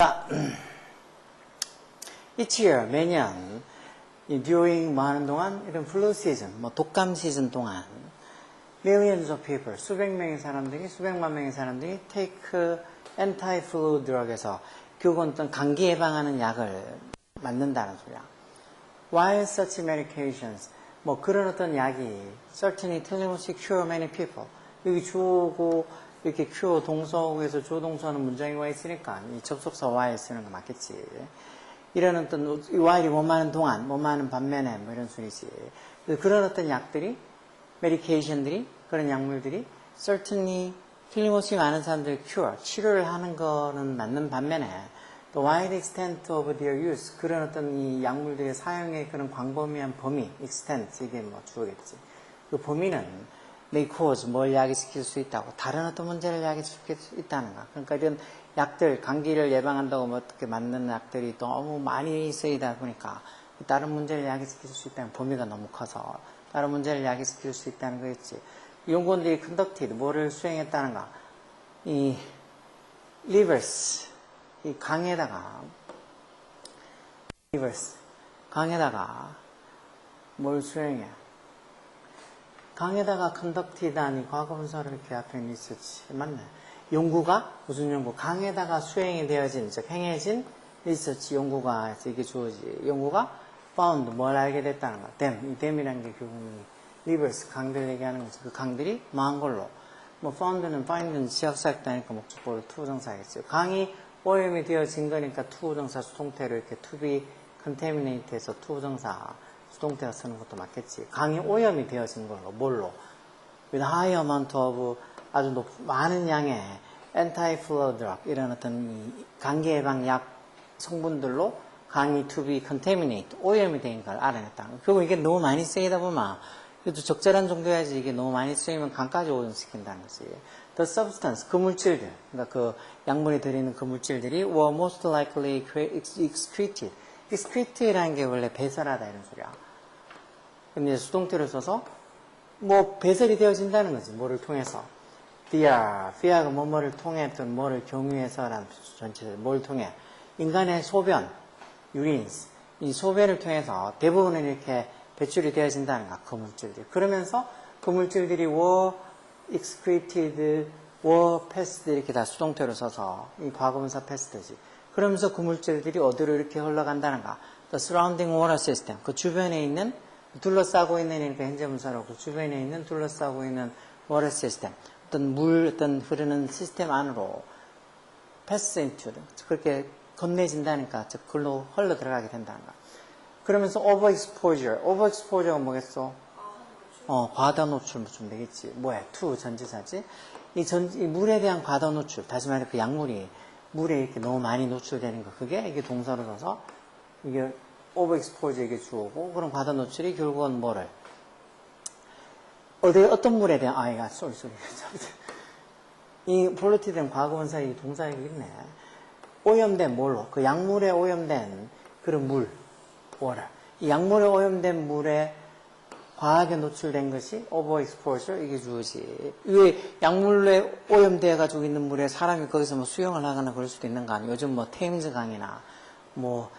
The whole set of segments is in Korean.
자, each year, 매년, 이 during 뭐 하는 동안, 이런 flu season, 뭐 독감 시즌 동안, millions of people, 수백 명의 사람들이, 수백만 명의 사람들이 take anti-flu drug에서 그건 어떤 감기 예방하는 약을 맞는다는 소리야. While such medications, 뭐 그런 어떤 약이 certainly 틀림없이 cure many people. 여기 주어고 이렇게 cure 동사에서 주어동사는 문장이 와 있으니까 이 접속사 while 쓰는 거 맞겠지. 이런 어떤 뭐 많은 동안, 뭐 많은 반면에 뭐 이런 소리지. 그런 어떤 약들이 메디케이션들이 그런 약물들이 certainly 틀림없이 많은 사람들 cure 치료를 하는 거는 맞는 반면에 the wide extent of their use 그런 어떤 이 약물들의 사용의 그런 광범위한 범위 extent 이게 뭐 주어겠지 그 범위는 may cause 뭘 야기시킬 수 있다고 다른 어떤 문제를 야기시킬 수 있다는가 그러니까 이런 약들 감기를 예방한다고 뭐 어떻게 맞는 약들이 너무 많이 쓰이다 보니까 다른 문제를 야기시킬 수 있다는 범위가 너무 커서 다른 문제를 야기시킬 수 있다는 거겠지. 연구원들이 conducted, 뭐를 수행했다는가. 이 rivers, 이 강에다가 rivers, 강에다가 뭘 수행해? 강에다가 conducted하니 과거분사를 이렇게 앞에 리서치 맞네. 연구가 무슨 연구? 강에다가 수행이 되어진 즉 행해진 리서치 연구가 이게 주어지. 연구가 found 뭘 알게 됐다는 거. 댐, 이 댐이라는 게 교훈이 rivers 강들 얘기하는 거지. 그 강들이 망한 걸로. 뭐 found는 find는 지역사역다니까 목적보로 투정사겠죠. 강이 오염이 되어진 거니까 투정사 수동태로 이렇게 be contaminate해서 투정사 수동태가 쓰는 것도 맞겠지. 강이 오염이 되어진 걸로 뭘로? with high amount of 아주 높, 많은 양의 anti-flu drug 이런 어떤 이 감기 예방 약 성분들로 강이 to be contaminate 오염이 된 걸 알아냈다. 그리고 이게 너무 많이 쓰이다 보면 그래도 적절한 정도야지 이게 너무 많이 쓰이면 간까지 오염시킨다는 거지. The substance, 그 물질들, 그러니까 그 약물에 들어있는 그 물질들이 were most likely excreted. Excreted라는 게 원래 배설하다 이런 소리야. 근데 수동태를 써서 뭐 배설이 되어진다는 거지. 뭐를 통해서. via, via가 뭐뭐를 통해 또는 뭐를 경유해서라는 전체를 뭘 통해 인간의 소변, urines, 이 소변을 통해서 대부분은 이렇게 배출이 되어진다는 거야, 그 물질들이. 그러면서 그 물질들이 were excreted, were passed 이렇게 다 수동태로 써서 이 과거분사 passed지. 그러면서 그 물질들이 어디로 이렇게 흘러간다는 가 The surrounding water system, 그 주변에 있는 둘러싸고 있는 이렇게 현재분사로 그 주변에 있는 둘러싸고 있는 water system, 어떤 물, 어떤 흐르는 시스템 안으로 pass into, 그렇게 건네진다니까, 즉, 글로 흘러 들어가게 된다는 거. 그러면서 overexposure. overexposure가 뭐겠어? 어, 과다 노출 좀 되겠지. 뭐야? to 전지사지. 이 전, 이 물에 대한 과다 노출. 다시 말해 그 약물이 물에 이렇게 너무 많이 노출되는 거. 그게 이게 동사로 써서 이게 overexposure 이게 주어고 그럼 과다 노출이 결국은 뭐를? 어디 어떤 물에 대한 아이가 쏠 쏠. 이 폴리티된 과거원사 이 동사가 있네. 오염된 뭘로? 그 약물에 오염된 그런 물. water. 이 약물에 오염된 물에 과하게 노출된 것이 overexposure 이게 주어지. 왜 약물에 오염돼 가지고 있는 물에 사람이 거기서 뭐 수영을 하거나 그럴 수도 있는 거 아니에요? 요즘 뭐 테임즈 강이나 뭐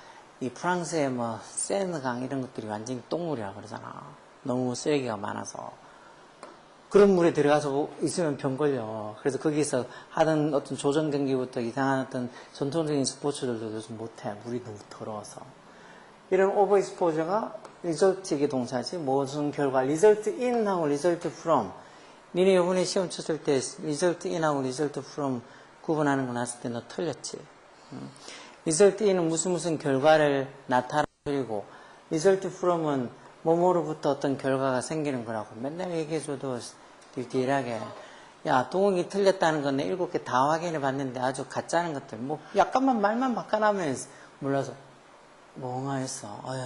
이 프랑스의 뭐 세느 강 이런 것들이 완전히 똥물이라 그러잖아. 너무 쓰레기가 많아서. 그런 물에 들어가서 있으면 병 걸려. 그래서 거기서 하던 어떤 조정 경기부터 이상한 어떤 전통적인 스포츠들도 요즘 못해. 물이 너무 더러워서. 이런 오버익스포저가 리절트의 동사지 무슨 결과 리절트 인하고 리절트 from. 니네 요번에 시험 쳤을 때 리절트 인하고 리절트 from 구분하는 거 났을 때 너 틀렸지. 리절트 인은 무슨 무슨 결과를 나타내고 리절트 from은 뭐뭐로부터 어떤 결과가 생기는 거라고 맨날 얘기해줘도 딜딜하게. 야 동욱이 틀렸다는 건 내 일곱 개 다 확인해 봤는데 아주 가짜는 것들. 뭐 약간만 말만 바꿔나면 몰라서 멍하했어. 어휴.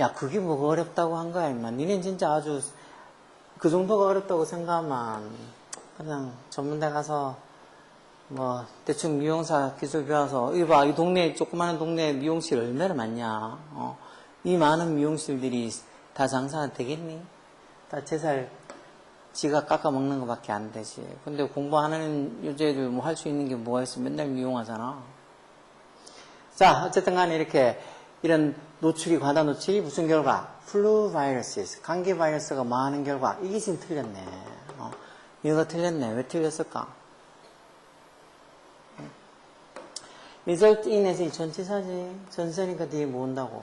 야, 그게 뭐가 어렵다고 한 거야, 임마. 니넨 진짜 아주 그 정도가 어렵다고 생각하면 그냥 전문대 가서 뭐 대충 미용사 기술 배워서 이거 봐, 이 동네 조그마한 동네 미용실 얼마나 많냐. 어. 이 많은 미용실들이 다 장사가 되겠니? 다 제살 지가 깎아 먹는 것밖에 안 되지. 근데 공부하는 여자애들 뭐할 수 있는 게 뭐가 있어? 맨날 미용하잖아. 자, 어쨌든 간에 이렇게 이런 노출이, 과다 노출이 무슨 결과? 플루 바이러스, 감기 바이러스가 많은 결과. 이게 지금 틀렸네. 어, 이거가 틀렸네. 왜 틀렸을까? result in에서 이 전치사지. 전세니까 뒤에 모은다고.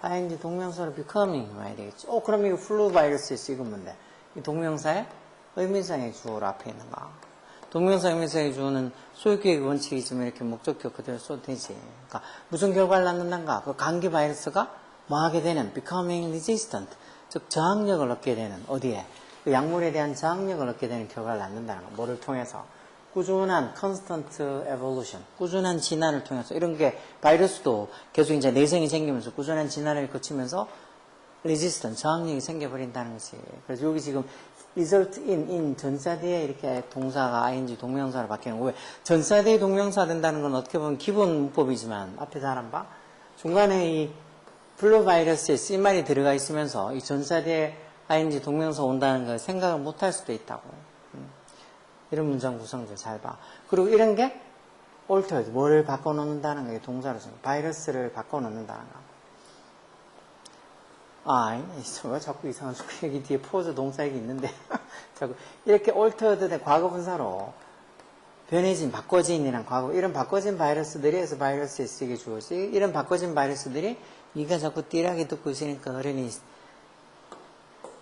ing 동명사로 becoming 와야 되겠지. 어, 그럼 이거 플루 바이러스 이건 뭔데? 이 동명사의 의미상의 주어로 앞에 있는가? 동명사 의미상의 주어는 소유계획 원칙이지만 이렇게 목적격 그대로 써도 되지. 그러니까 무슨 결과를 낳는단가? 그 감기 바이러스가 뭐 하게 되는 becoming resistant. 즉 저항력을 얻게 되는 어디에? 그 약물에 대한 저항력을 얻게 되는 결과를 낳는다는 거. 뭐를 통해서? 꾸준한 constant evolution, 꾸준한 진화를 통해서 이런 게 바이러스도 계속 이제 내성이 생기면서 꾸준한 진화를 거치면서 resistant, 저항력이 생겨버린다는 거지. 그래서 여기 지금 result in, in 전사 뒤에 이렇게 동사가 ing 동명사로 바뀌는 거. 왜? 전사 뒤에 동명사 된다는 건 어떻게 보면 기본 문법이지만 앞에 사람 봐. 중간에 이 플로바이러스에 쓴말이 들어가 있으면서 이 전사 뒤에 ing 동명사 온다는 걸 생각을 못 할 수도 있다고. 음. 이런 문장 구성들 잘 봐. 그리고 이런 게 altered, 뭐를 바꿔놓는다는 게 동사로 써. 바이러스를 바꿔놓는다는 거. 아, 왜 자꾸 이상한 소 여기 뒤에 포즈 동사역이 있는데 자꾸 이렇게 altered 된 과거 분사로 변해진, 바꿔진이란 과거 이런 바꿔진 바이러스들이 해서 바이러스에 쓰게 주어지 이런 바꿔진 바이러스들이 네가 자꾸 띠라게 듣고 있으니까 어른이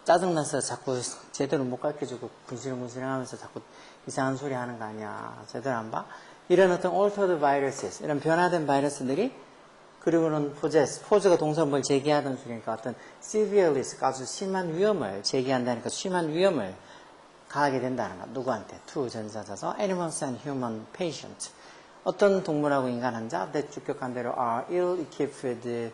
짜증나서 자꾸 제대로 못 가르쳐주고 분실분실 하면서 자꾸 이상한 소리 하는 거 아니야. 제대로 안 봐? 이런 어떤 altered viruses, 이런 변화된 바이러스들이 그리고는 possess, 포즈가 동사 뭘 제기하던 중이니까 어떤 severe risk, 아주 심한 위험을 제기한다니까 심한 위험을 가하게 된다는 거. 누구한테? to 전사자서 animals and human patient. 어떤 동물하고 인간 환자 that 주격한 대로 are ill equipped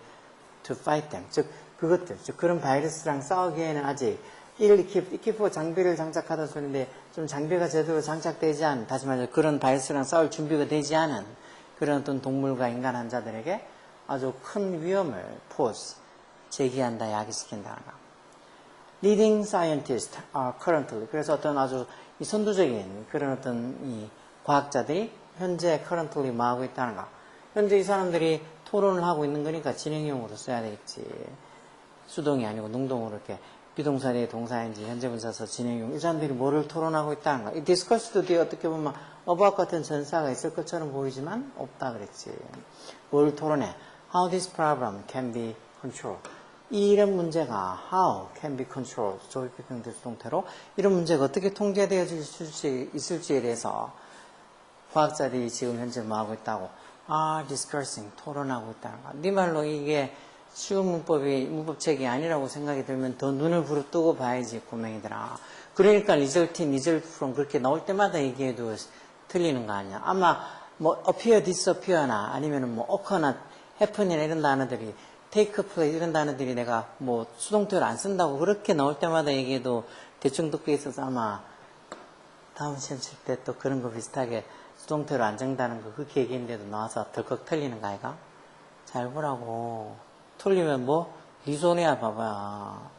to fight them. 즉 그것들, 즉 그런 바이러스랑 싸우기에는 아직 이를 equip, equip 장비를 장착하다 소리인데 좀 장비가 제대로 장착되지 않은, 다시 말해서 그런 바이러스랑 싸울 준비가 되지 않은 그런 어떤 동물과 인간 환자들에게 아주 큰 위험을 pose, 제기한다, 야기시킨다는 거. leading scientists are currently 그래서 어떤 아주 이 선두적인 그런 어떤 이 과학자들이 현재 currently 뭐 하고 있다는 거. 현재 이 사람들이 토론을 하고 있는 거니까 진행형으로 써야 되겠지. 수동이 아니고 능동으로 이렇게 비동사의 동사인지 현재 분사서 진행형 이 사람들이 뭐를 토론하고 있다는 거. 이 디스커스도 뒤에 어떻게 보면 about 같은 전사가 있을 것처럼 보이지만 없다 그랬지. 뭘 토론해? How this problem can be controlled. 이런 문제가 how can be controlled 조기평대 수동태로 이런 문제가 어떻게 통제되어질 수 있을지에 대해서 과학자들이 지금 현재 뭐 하고 있다고 are discussing 토론하고 있다는 거. 네 말로 이게 쉬운 문법이 문법책이 아니라고 생각이 들면 더 눈을 부릅뜨고 봐야지 고맹이들아. 그러니까 리절트, 리절트 from 그렇게 나올 때마다 얘기해도 틀리는 거 아니야. 아마 뭐 appear, disappear나 아니면은 뭐 occur나 happen이나 이런 단어들이 take place 이런 단어들이 내가 뭐 수동태를 안 쓴다고 그렇게 나올 때마다 얘기해도 대충 듣고 있어서 아마 다음 시험 칠 때 또 그런 거 비슷하게 수동태로 안 정다는 거 그렇게 얘기했는데도 나와서 덜컥 틀리는 거 아이가? 잘 보라고. 틀리면 뭐? 네 손해야 봐봐.